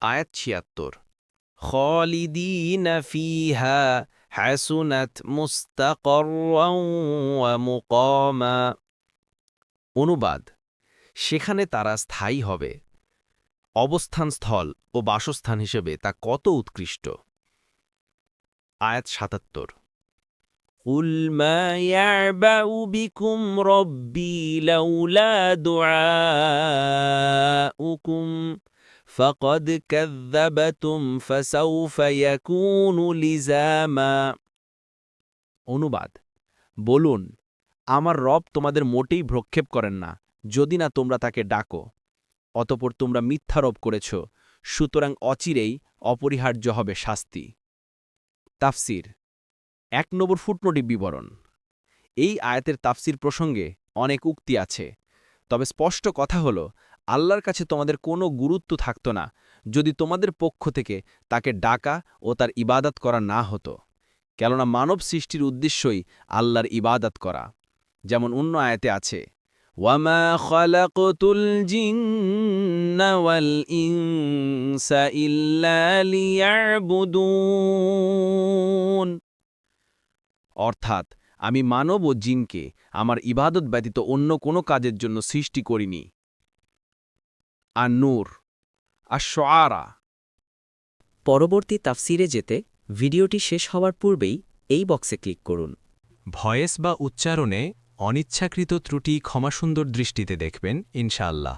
আয়াত ছিয়াত্তর। অনুবাদ, সেখানে তারা স্থায়ী হবে। অবস্থানস্থল ও বাসস্থান হিসেবে তা কত উৎকৃষ্ট? আয়াত সাতাত্তর। قل ما يعبأ بكم ربي لولا دعاؤكم فقد كذبتم فسوف يكون لزاما অনুবাদ বলুন আমার রব তোমাদের মোটেই ভ্রক্ষেপ করেন না যদি না তোমরা তাকে ডাকো অতপর তোমরা মিথ্যারোপ করেছ সুতরাং অচিরেই অপরিহার্য হবে শাস্তি তাফসির এক নম্বর ফুটনোটি বিবরণ। এই আয়াতের তাফসির প্রসঙ্গে অনেক উক্তি আছে। তবে স্পষ্ট কথা হল, আল্লাহর কাছে তোমাদের কোনো গুরুত্ব থাকত না যদি তোমাদের পক্ষ থেকে তাকে ডাকা ও তার ইবাদত করা না হতো। কেননা মানব সৃষ্টির উদ্দেশ্যই আল্লাহর ইবাদত করা। যেমন অন্য আয়াতে আছে ইল্লা লিয়াবুদুন। অর্থাৎ আমি মানব ও জিনকে আমার ইবাদত ব্যতীত অন্য কোনো কাজের জন্য সৃষ্টি করিনি। আর নূর আর শোয়ারা পরবর্তী তাফসিরে যেতে ভিডিওটি শেষ হওয়ার পূর্বেই এই বক্সে ক্লিক করুন। ভয়েস বা উচ্চারণে অনিচ্ছাকৃত ত্রুটি ক্ষমাসুন্দর দৃষ্টিতে দেখবেন ইনশাআল্লাহ।